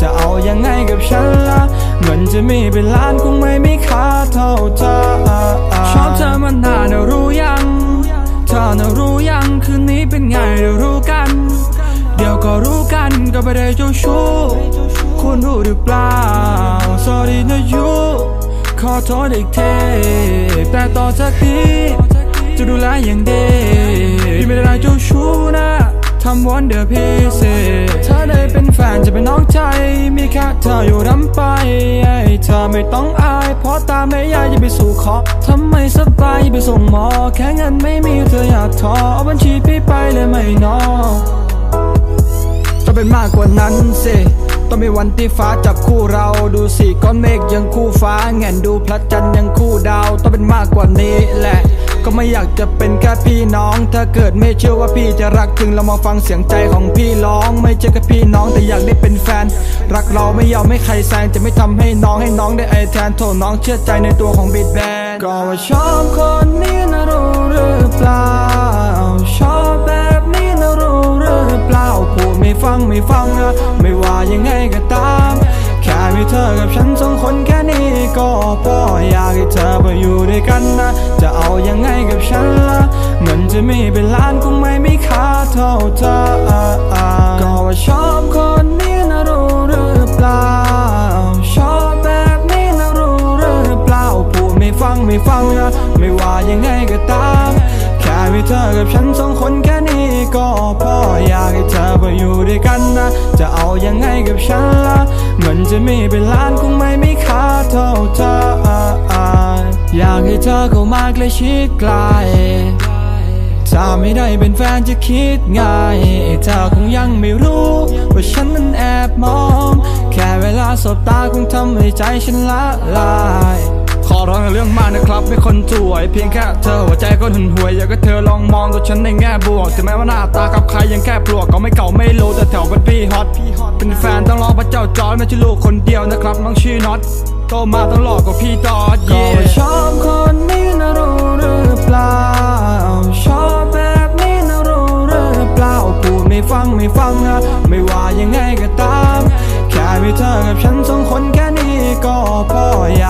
จะเอายังไงกับฉันล่ะเงินจะมีเป็นล้านคงไม่มีค่าเท่าเธอชอบเธอมันนานรู้ยังเธอน่ะรู้ยังคืนนี้เป็นไงเดี๋ยวรู้กัน เดี๋ยวก็รู้กันก็ไม่ได้เจ้าชู้คุณรู้หรือเปล่า sorry นะยูขอโทษอีกเทแต่ต่อจากนี้จะดูแลอย่างดีพี่ไม่ได้เจ้าชู้นะ ทำวันเดอร์พิเศษเธอได้เป็นแฟนจะเป็นน้องใจ มีแค่เธออยู่รำไปเธอไม่ต้องอาย เพราะตาไม่ยากจะไปสู่ขอทำไมสบายไปส่งหมอ แค่เงินไม่มีเธออยากทอเอาบัญชีพี่ไปเลยไม่นอต้องเป็นมากกว่านั้นสิต้องมีวันที่ฟ้าจับคู่เราดูสิก้อนเมฆยังคู่ฟ้าแง่นดูพระจันทร์ยังคู่ดาว ต้องเป็นมากกว่านี้แหละ ก็ไม่อยากจะเป็นแค่พี่น้อง ถ้าเกิดไม่เชื่อว่าพี่จะรักจริงเรามาฟังเสียงใจของพี่ร้อง ไม่ใช่แค่พี่น้องแต่อยากได้เป็นแฟน รักเราไม่ยอมให้ใครแซงจะไม่ทำให้น้องให้น้องได้ไอแทนโทษน้องเชื่อใจในตัวของบิดแบนก็ว่าชอบคนนี้นะรู้หรือเปล่าชอบแบบนี้นะรู้หรือเปล่าพูดไม่ฟังไม่ฟังอะไม่ว่ายังไงก็ตาม มีเธอกับฉันสองคนแค่นี้ก็พออยากให้เธอไปอยู่ด้วยกันนะ จะเอายังไงกับฉันล่ะเงินจะมีเป็นล้านคงไม่มีค่าเท่าเธอก็ว่าชอบคนนี้นะรู้หรือเปล่า ชอบแบบนี้นะรู้หรือเปล่าพูดไม่ฟังไม่ฟังอะไม่ว่ายังไงก็ตามแค่มีเธอกับฉันสองคนแค่นี้ก็พออยากให้เธอไปอยู่ด้วยกัน นะ จะเอายังไงกับฉันล่ะเงินจะมีเป็นล้านคงไม่มีค่าเท่าเธอ อยากให้เธอเข้ามาใกล้ชิดใกล้ถ้าไม่ได้เป็นแฟนจะคิดไงเธอคงยังไม่รู้ ว่าฉันนั้นแอบมอง แค่เวลาสบตาคงทำให้ใจฉันละลาย ขอร้องเรื่องมากนะครับไม่คนสวย เพียงแค่เธอหัวใจก็หึนหวย อยากให้เธอลองมองตัวฉันในแง่บวกถึงแม้ว่าหน้าตากับใครยังแค่ปลวกก็ไม่เก่าไม่โลแต่แถวเป็นพี่ฮอตเป็นแฟนต้องรอพระเจ้าจอร์จไม่ใช่ลูกคนเดียวนะครับน้องชื่อน็อตโตมาต้องหลอกกับพี่จอร์จก็ชอบคนนี้นะรู้หรือเปล่าชอบแบบนี้นะรู้หรือเปล่าพูดไม่ฟังไม่ฟังอะไม่ว่ายังไงก็ตาม แค่มีเธอกับฉันสองคนแค่นี้ก็พออยาก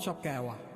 Chapéu.